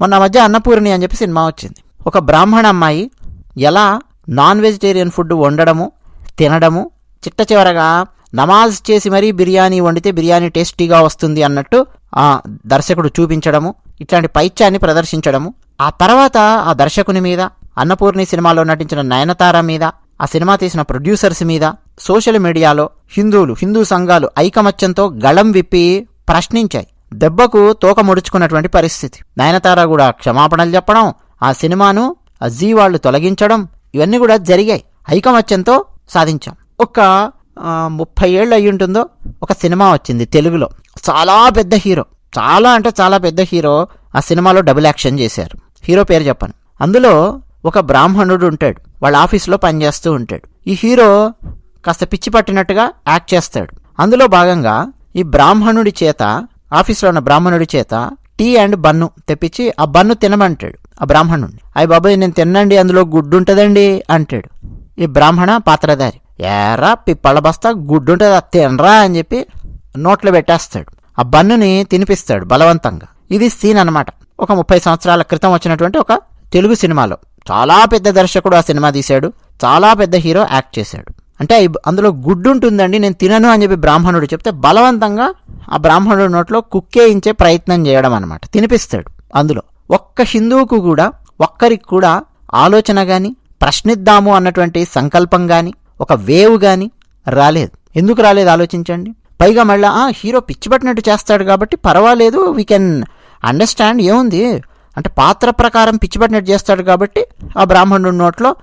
మొన్న మధ్య అన్నపూర్ణి అని చెప్పి సినిమా వచ్చింది. ఒక బ్రాహ్మణ అమ్మాయి ఎలా నాన్ వెజిటేరియన్ ఫుడ్ వండడము తినడము చిట్ట చివరగా నమాజ్ చేసి మరీ బిర్యానీ వండితే బిర్యానీ టేస్టీగా వస్తుంది అన్నట్టు ఆ దర్శకుడు చూపించడము ఇట్లాంటి పైత్యాన్ని ప్రదర్శించడము ఆ తర్వాత ఆ దర్శకుని మీద అన్నపూర్ణి సినిమాలో నటించిన నయనతార మీద ఆ సినిమా తీసిన ప్రొడ్యూసర్స్ మీద సోషల్ మీడియాలో హిందువులు హిందూ సంఘాలు ఐకమత్యంతో గళం విప్పి ప్రశ్నించాయి. దెబ్బకు తోక ముడుచుకున్నటువంటి పరిస్థితి. నయనతార కూడా క్షమాపణలు చెప్పడం ఆ సినిమాను ఆ జీ వాళ్ళు తొలగించడం ఇవన్నీ కూడా జరిగాయి. ఐకమత్యంతో సాధించాం. ఒక ముప్పై ఏళ్ళు అయ్యి ఉంటుందో ఒక సినిమా వచ్చింది తెలుగులో. చాలా పెద్ద హీరో. చాలా అంటే చాలా పెద్ద హీరో ఆ సినిమాలో డబుల్ యాక్షన్ చేశారు. హీరో పేరు చెప్పాను. అందులో ఒక బ్రాహ్మణుడు ఉంటాడు. వాళ్ళ ఆఫీస్లో పనిచేస్తూ ఉంటాడు. ఈ హీరో కాస్త పిచ్చి పట్టినట్టుగా యాక్ట్ చేస్తాడు. అందులో భాగంగా ఈ బ్రాహ్మణుడి చేత ఆఫీస్లో ఉన్న బ్రాహ్మణుడి చేత టీ అండ్ బన్ను తెప్పించి ఆ బన్ను తినమంటాడు ఆ బ్రాహ్మణుడిని అయ్యి బాబాయ్ నేను తిన్నండి అందులో గుడ్డు ఉంటుందండి అంటాడు. ఈ బ్రాహ్మణ పాత్రధారి ఏరా పిప్పళ్ళ బస్తా గుడ్డు ఉంటుంది అది తినరా అని చెప్పి నోట్లో పెట్టేస్తాడు. ఆ బన్నుని తినిపిస్తాడు బలవంతంగా. ఇది సీన్ అన్నమాట. ఒక ముప్పై సంవత్సరాల క్రితం వచ్చినటువంటి ఒక తెలుగు సినిమాలో. చాలా పెద్ద దర్శకుడు ఆ సినిమా తీశాడు. చాలా పెద్ద హీరో యాక్ట్ చేశాడు. అంటే అందులో గుడ్డు ఉంటుందండి నేను తినను అని చెప్పి బ్రాహ్మణుడు చెప్తే బలవంతంగా ఆ బ్రాహ్మణుడు నోట్లో కుక్కేయించే ప్రయత్నం చేయడం అనమాట తినిపిస్తాడు అందులో. ఒక్క హిందువుకు కూడా ఒక్కరికి కూడా ఆలోచన కానీ ప్రశ్నిద్దాము అన్నటువంటి సంకల్పం కానీ ఒక వేవ్ కానీ రాలేదు. ఎందుకు రాలేదు ఆలోచించండి? పైగా మళ్ళీ హీరో పిచ్చిపట్టినట్టు చేస్తాడు కాబట్టి పర్వాలేదు వీ కెన్ అండర్స్టాండ్ ఏముంది? అంటే పాత్ర ప్రకారం పిచ్చిపట్టినట్టు చేస్తాడు కాబట్టి ఆ బ్రాహ్మణుడి నోట్లో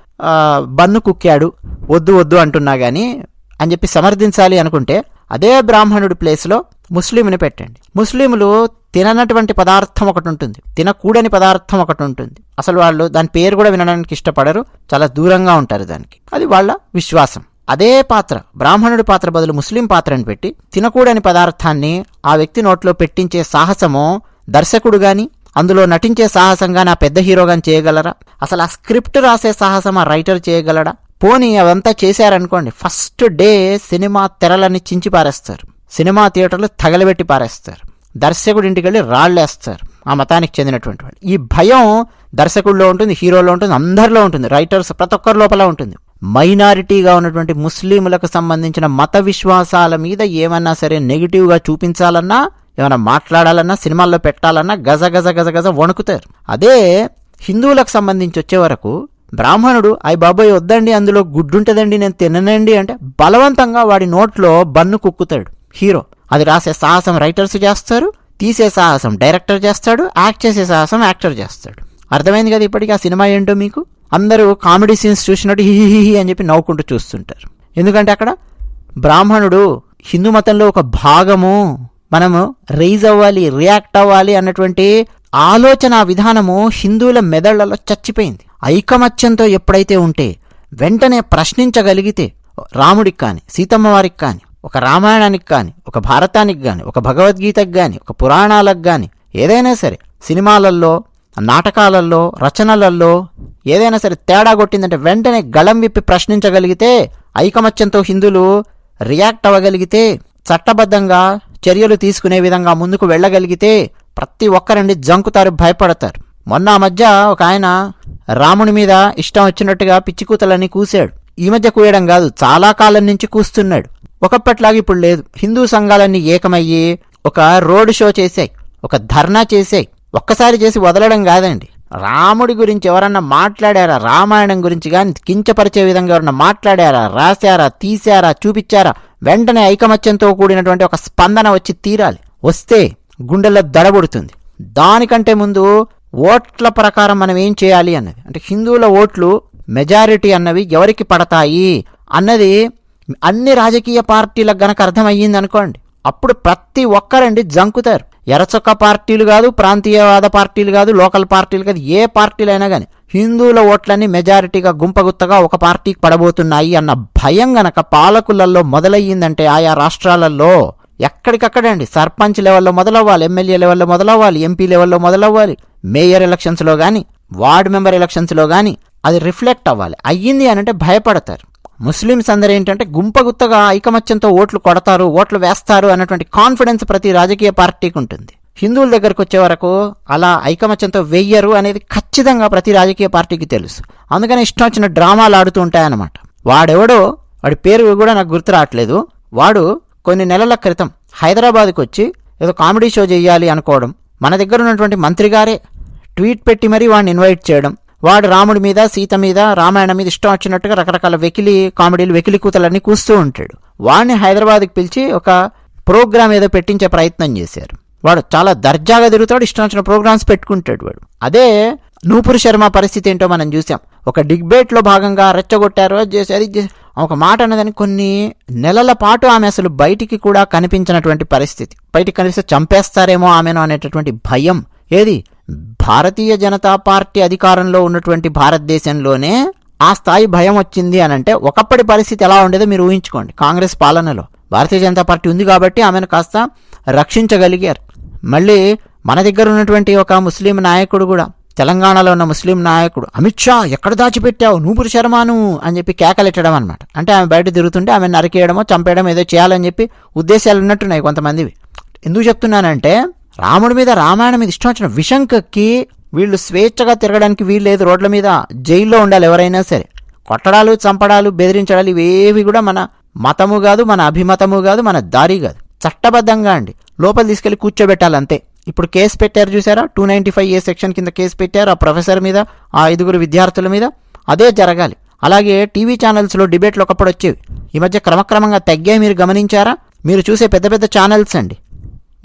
బన్ను కుక్కాడు. వద్దు వద్దు అంటున్నా కానీ అని చెప్పి సమర్థించాలి అనుకుంటే అదే బ్రాహ్మణుడి ప్లేస్లో ముస్లింని పెట్టండి. ముస్లింలు తిననటువంటి పదార్థం ఒకటి ఉంటుంది. తినకూడని పదార్థం ఒకటి ఉంటుంది. అసలు వాళ్ళు దాని పేరు కూడా వినడానికి ఇష్టపడరు. చాలా దూరంగా ఉంటారు దానికి. అది వాళ్ళ విశ్వాసం. అదే పాత్ర బ్రాహ్మణుడి పాత్ర బదులు ముస్లిం పాత్రని పెట్టి తినకూడని పదార్థాన్ని ఆ వ్యక్తి నోట్లో పెట్టించే సాహసము దర్శకుడు కానీ అందులో నటించే సాహసంగా నా పెద్ద హీరోగా చేయగలరా? అసలు ఆ స్క్రిప్ట్ రాసే సాహసం ఆ రైటర్ చేయగలడా? పోనీ అవంతా చేశారనుకోండి ఫస్ట్ డే సినిమా తెరలని చించి పారేస్తారు. సినిమా థియేటర్లు తగలబెట్టి పారేస్తారు. దర్శకుడి ఇంటికి వెళ్ళి రాళ్ళేస్తారు ఆ మతానికి చెందినటువంటి వాళ్ళు. ఈ భయం దర్శకుడిలో ఉంటుంది హీరోలో ఉంటుంది అందరిలో ఉంటుంది రైటర్స్ ప్రతి ఒక్కరి లోపల ఉంటుంది. మైనారిటీగా ఉన్నటువంటి ముస్లింలకు సంబంధించిన మత విశ్వాసాల మీద ఏమన్నా సరే నెగిటివ్గా చూపించాలన్నా ఏమైనా మాట్లాడాలన్నా సినిమాల్లో పెట్టాలన్నా గజ గజ గజ గజ వణుకుతారు. అదే హిందువులకు సంబంధించి వచ్చే వరకు బ్రాహ్మణుడు అయ్యి బాబాయ్ వద్దండి అందులో గుడ్డుంటదండి నేను తిననండి అంటే బలవంతంగా వాడి నోట్లో బన్ను కుక్కుతాడు హీరో. అది రాసే సాహసం రైటర్స్ చేస్తారు తీసే సాహసం డైరెక్టర్ చేస్తాడు యాక్ట్ చేసే సాహసం యాక్టర్ చేస్తాడు. అర్థమైంది కదా ఇప్పటికీ ఆ సినిమా ఏంటో మీకు? అందరూ కామెడీ సీన్స్ చూసినట్టు హి హి హి అని చెప్పి నవ్వుకుంటూ చూస్తుంటారు. ఎందుకంటే అక్కడ బ్రాహ్మణుడు హిందూ మతంలో ఒక భాగము. మనము రైజ్ అవ్వాలి రియాక్ట్ అవ్వాలి అన్నటువంటి ఆలోచన విధానము హిందువుల మెదళ్ళలో చచ్చిపోయింది. ఐకమత్యంతో ఎప్పుడైతే ఉంటే వెంటనే ప్రశ్నించగలిగితే రాముడికి కానీ సీతమ్మ వారికి కానీ ఒక రామాయణానికి కానీ ఒక భారతానికి కానీ ఒక భగవద్గీతకు కానీ ఒక పురాణాలకు కానీ ఏదైనా సరే సినిమాలలో నాటకాలలో రచనలలో ఏదైనా సరే తేడా కొట్టిందంటే వెంటనే గళం విప్పి ప్రశ్నించగలిగితే ఐకమత్యంతో హిందువులు రియాక్ట్ అవ్వగలిగితే చట్టబద్ధంగా చర్యలు తీసుకునే విధంగా ముందుకు వెళ్ళగలిగితే ప్రతి ఒక్కరండి జంకుతారు భయపడతారు. మొన్న ఆ మధ్య ఒక ఆయన రాముని మీద ఇష్టం వచ్చినట్టుగా పిచ్చికూతలని కూశాడు. ఈ మధ్య కూయడం కాదు చాలా కాలం నుంచి కూస్తున్నాడు. ఒకప్పట్లాగా ఇప్పుడు లేదు. హిందూ సంఘాలన్నీ ఏకమయ్యి ఒక రోడ్ షో చేశాయి ఒక ధర్నా చేశాయి. ఒక్కసారి చేసి వదలడం కాదండి. రాముడి గురించి ఎవరన్నా మాట్లాడారా? రామాయణం గురించి కానీ కించపరిచే విధంగా ఎవరన్నా మాట్లాడారా? రాశారా? తీశారా? చూపించారా? వెంటనే ఐకమత్యంతో కూడినటువంటి ఒక స్పందన వచ్చి తీరాలి. వస్తే గుండెల్లో దడబుడుతుంది దానికంటే ముందు ఓట్ల ప్రకారం మనం ఏం చేయాలి అన్నది. అంటే హిందువుల ఓట్లు మెజారిటీ అన్నవి ఎవరికి పడతాయి అన్నది అన్ని రాజకీయ పార్టీలకు గనక అర్థమయ్యింది అనుకోండి. అప్పుడు ప్రతి ఒక్కరండి జంకుతారు. ఎరచొక్క పార్టీలు కాదు ప్రాంతీయవాద పార్టీలు కాదు లోకల్ పార్టీలు కాదు ఏ పార్టీలైనా కానీ హిందువుల ఓట్లన్నీ మెజారిటీగా గుంపగుత్తగా ఒక పార్టీకి పడబోతున్నాయి అన్న భయం గనక పాలకులలో మొదలయ్యిందంటే ఆయా రాష్ట్రాలలో ఎక్కడికక్కడండి. సర్పంచ్ లెవెల్లో మొదలవ్వాలి ఎమ్మెల్యే లెవెల్లో మొదలవ్వాలి ఎంపీ లెవెల్లో మొదలవ్వాలి మేయర్ ఎలక్షన్స్లో కానీ వార్డ్ మెంబర్ ఎలక్షన్స్లో కానీ అది రిఫ్లెక్ట్ అవ్వాలి. అయ్యింది అని అంటే భయపడతారు. ముస్లిమ్స్ అందరూ ఏంటంటే గుంపగుత్తగా ఐకమత్యంతో ఓట్లు కొడతారు ఓట్లు వేస్తారు అన్నటువంటి కాన్ఫిడెన్స్ ప్రతి రాజకీయ పార్టీకి ఉంటుంది. హిందువుల దగ్గరకు వచ్చే వరకు అలా ఐకమత్యంతో వెయ్యరు అనేది ఖచ్చితంగా ప్రతి రాజకీయ పార్టీకి తెలుసు. అందుకని ఇష్టం వచ్చిన డ్రామాలు ఆడుతూ ఉంటాయన్నమాట. వాడెవడో వాడి పేరు కూడా నాకు గుర్తు రావట్లేదు. వాడు కొన్ని నెలల క్రితం హైదరాబాద్కి వచ్చి ఏదో కామెడీ షో చేయాలి అనుకోవడం. మన దగ్గర ఉన్నటువంటి మంత్రి గారే ట్వీట్ పెట్టి మరీ వాడిని ఇన్వైట్ చేయడం. వాడు రాముడి మీద సీత మీద రామాయణం మీద ఇష్టం వచ్చినట్టుగా రకరకాల వెకిలి కామెడీలు వెకిలి కూతలన్నీ కూస్తూ ఉంటాడు. వాడిని హైదరాబాద్కి పిలిచి ఒక ప్రోగ్రామ్ ఏదో పెట్టించే ప్రయత్నం చేశారు. వాడు చాలా దర్జాగా తిరుగుతాడు ఇష్టం వచ్చిన ప్రోగ్రామ్స్ పెట్టుకుంటాడు వాడు. అదే నూపురు శర్మ పరిస్థితి ఏంటో మనం చూసాం. ఒక డిబేట్లో భాగంగా రెచ్చగొట్టారు అది చేసి అది చేసి. ఒక మాట అన్నదని కొన్ని నెలల పాటు ఆమె అసలు బయటికి కూడా కనిపించినటువంటి పరిస్థితి. బయటికి కనిపిస్తే చంపేస్తారేమో ఆమెను అనేటటువంటి భయం. ఏది? భారతీయ జనతా పార్టీ అధికారంలో ఉన్నటువంటి భారతదేశంలోనే ఆ స్థాయి భయం వచ్చింది అని అంటే ఒకప్పటి పరిస్థితి ఎలా ఉండేదో మీరు ఊహించుకోండి. కాంగ్రెస్ పాలనలో భారతీయ జనతా పార్టీ ఉంది కాబట్టి ఆమెను కాస్త రక్షించగలిగారు. మళ్ళీ మన దగ్గర ఉన్నటువంటి ఒక ముస్లిం నాయకుడు కూడా తెలంగాణలో ఉన్న ముస్లిం నాయకుడు అమిత్ షా ఎక్కడ దాచిపెట్టావు? నూపురు శర్మాను అని చెప్పి కేకలెట్టడం అనమాట అంటే ఆమె బయట తిరుగుతుంటే ఆమె నరికేయడమో చంపేయడం ఏదో చేయాలని చెప్పి ఉద్దేశాలు ఉన్నట్టున్నాయి కొంతమందివి. ఎందుకు చెప్తున్నానంటే రాముడి మీద రామాయణం మీద ఇష్టం వచ్చిన విషంకకి వీళ్ళు స్వేచ్ఛగా తిరగడానికి వీలు లేదు. రోడ్ల మీద జైల్లో ఉండాలి ఎవరైనా సరే. కొట్టడాలు చంపడాలు బెదిరించడాలు ఇవేవి కూడా మన మతము కాదు మన అభిమతము కాదు మన దారి కాదు. చట్టబద్ధంగా అండి. లోపల తీసుకెళ్ళి కూర్చోబెట్టాలి అంతే. ఇప్పుడు కేసు పెట్టారు చూసారా? Two ninety five A section కింద కేసు పెట్టారు ఆ ప్రొఫెసర్ మీద ఆ ఐదుగురు విద్యార్థుల మీద. అదే జరగాలి. అలాగే టీవీ ఛానల్స్లో డిబేట్లు ఒకప్పుడు వచ్చేవి. ఈ మధ్య క్రమక్రమంగా తగ్గాయి మీరు గమనించారా? మీరు చూసే పెద్ద పెద్ద ఛానల్స్ అండి.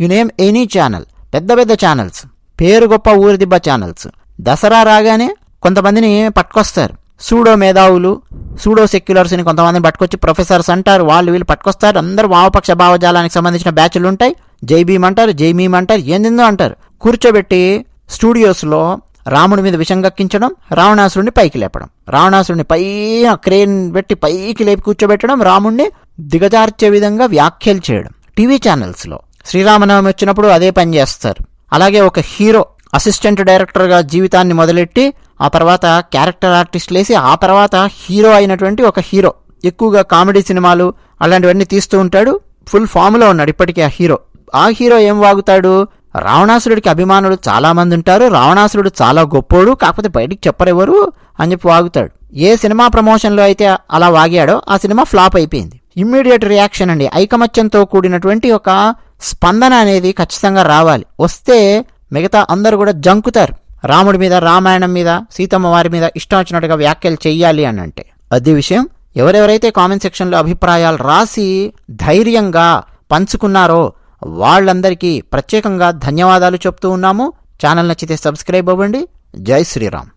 You name any channel. పెద్ద పెద్ద ఛానల్స్. పేరు గొప్ప ఊరిదిబ్బ ఛానల్స్. దసరా రాగానే కొంతమందిని పట్టుకొస్తారు. సూడో మేధావులు సూడో సెక్యులర్స్ని కొంతమందిని పట్టుకొచ్చి ప్రొఫెసర్స్ అంటారు. వాళ్ళు వీళ్ళు పట్టుకొస్తారు. అందరూ వామపక్ష భావజాలానికి సంబంధించిన బ్యాచ్లు ఉంటాయి. జైబీమ్ అంటారు జైమీమ్ అంటారు ఏందిందో అంటారు. కూర్చోబెట్టి స్టూడియోస్లో రాముడి మీద విషం గక్కించడం రావణాసురుడిని పైకి లేపడం. రావణాసురుడిని పైన క్రేన్ పెట్టి పైకి లేపి కూర్చోబెట్టడం రాముడిని దిగజార్చే విధంగా వ్యాఖ్యలు చేయడం. టీవీ ఛానల్స్లో శ్రీరామనవమి వచ్చినప్పుడు అదే పని చేస్తారు. అలాగే ఒక హీరో అసిస్టెంట్ డైరెక్టర్గా జీవితాన్ని మొదలెట్టి ఆ తర్వాత క్యారెక్టర్ ఆర్టిస్ట్ లేసి ఆ తర్వాత హీరో అయినటువంటి ఒక హీరో. ఎక్కువగా కామెడీ సినిమాలు అలాంటివన్నీ తీస్తూ ఉంటాడు. ఫుల్ ఫామ్లో ఉన్నాడు ఇప్పటికీ ఆ హీరో. ఆ హీరో ఏం వాగుతాడు? రావణాసురుడికి అభిమానులు చాలామంది ఉంటారు. రావణాసురుడు చాలా గొప్పోడు. కాకపోతే బయటికి చెప్పరెవరు అని చెప్పి వాగుతాడు. ఏ సినిమా ప్రమోషన్లో అయితే అలా వాగాడో ఆ సినిమా ఫ్లాప్ అయిపోయింది. ఇమ్మీడియట్ రియాక్షన్ అండి. ఐకమత్యంతో కూడినటువంటి ఒక స్పందన అనేది ఖచ్చితంగా రావాలి. వస్తే మిగతా అందరూ కూడా జంకుతారు. రాముడి మీద రామాయణం మీద సీతమ్మ వారి మీద ఇష్టం వచ్చినట్టుగా వ్యాఖ్యలు చెయ్యాలి అని అంటే అది విషయం ఎవరెవరైతే కామెంట్ సెక్షన్లో అభిప్రాయాలు రాసి ధైర్యంగా పంచుకున్నారో వాళ్ళందరికీ ప్రత్యేకంగా ధన్యవాదాలు చెప్తూ ఉన్నాము. ఛానల్ నచ్చితే సబ్స్క్రైబ్ అవ్వండి. జై శ్రీరామ్.